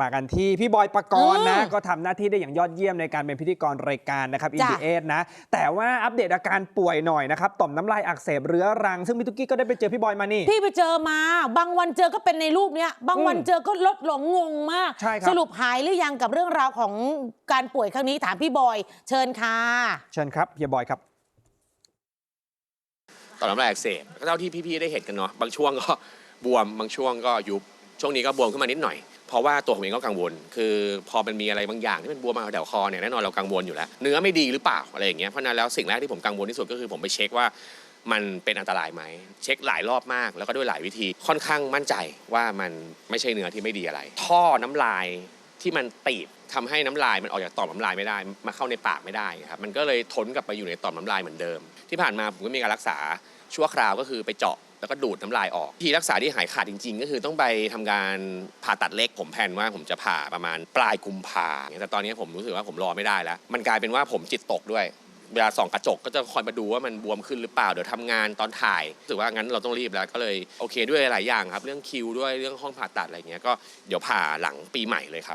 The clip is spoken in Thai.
มากันที่พี่บอยปกรณ์นะอืมก็ทำหน้าที่ได้อย่างยอดเยี่ยมในการเป็นพิธีกรรายการนะครับอินจ้ะดีเอนะ แต่ว่าอัปเดตอาการป่วยหน่อยนะครับ ต่อมน้ำลายอักเสบเรื้อรัง ซึ่งพี่ตุ๊กกี้ก็ได้ไปเจอพี่บอยมานี่ พี่ไปเจอมา บางวันเจอก็เป็นในรูปเนี้ย บางวันอืมเจอก็ลดหลงงงมากใช่ครับสรุปหายหรือยังกับเรื่องราวของการป่วยครั้งนี้ถามพี่บอย เชิญค่ะเชิญครับเฮียบอยครับต่อมน้ำลายอักเสบก็เท่าที่พี่ๆได้เห็นกันเนาะบางช่วงก็บวมบางช่วงก็ยุบ ช่วงนี้ก็บวมขึ้นมานิดหน่อยเพราะว่าตัวผมเองก็กังวล คือพอมันมีอะไรบางอย่างที่มันบวมมาแถวคอเนี่ยแน่นอนเรากังวลอยู่แล้ว เนื้อไม่ดีหรือเปล่าอะไรอย่างเงี้ย เพราะนั้นแล้วสิ่งแรกที่ผมกังวลที่สุดก็คือผมไปเช็คว่ามันเป็นอันตรายไหม เช็คหลายรอบมากแล้วก็ด้วยหลายวิธีค่อนข้างมั่นใจว่ามันไม่ใช่เนื้อที่ไม่ดีอะไร ท่อน้ำลายที่มันตีบทำให้น้ำลายมันออกจากต่อมน้ำลายไม่ได้ มาเข้าในปากไม่ได้ครับมันก็เลยทนกลับไปอยู่ในต่อมน้ำลายเหมือนเดิม ที่ผ่านมาผมก็มีการรักษาชั่วคราวก็คือไปเจาะ แล้วก็ดูดน้ำลายออกที่รักษาที่หายขาดจริง ๆ ก็คือต้องไปทำการผ่าตัดเล็ก ผมแผนว่าผมจะผ่าประมาณปลายกุมภาแต่ตอนนี้ผมรู้สึกว่าผมรอไม่ได้แล้ว มันกลายเป็นว่าผมจิตตกด้วยเวลาส่องกระจกก็จะคอยมาดูว่ามันบวมขึ้นหรือเปล่าเดี๋ยวทำงานตอนถ่ายรู้สึกว่างั้นเราต้องรีบแล้วก็เลยโอเคด้วยหลายอย่างครับ เรื่องคิวด้วยเรื่องห้องผ่าตัดอะไรเงี้ยก็เดี๋ยวผ่าหลังปีใหม่เลยครับ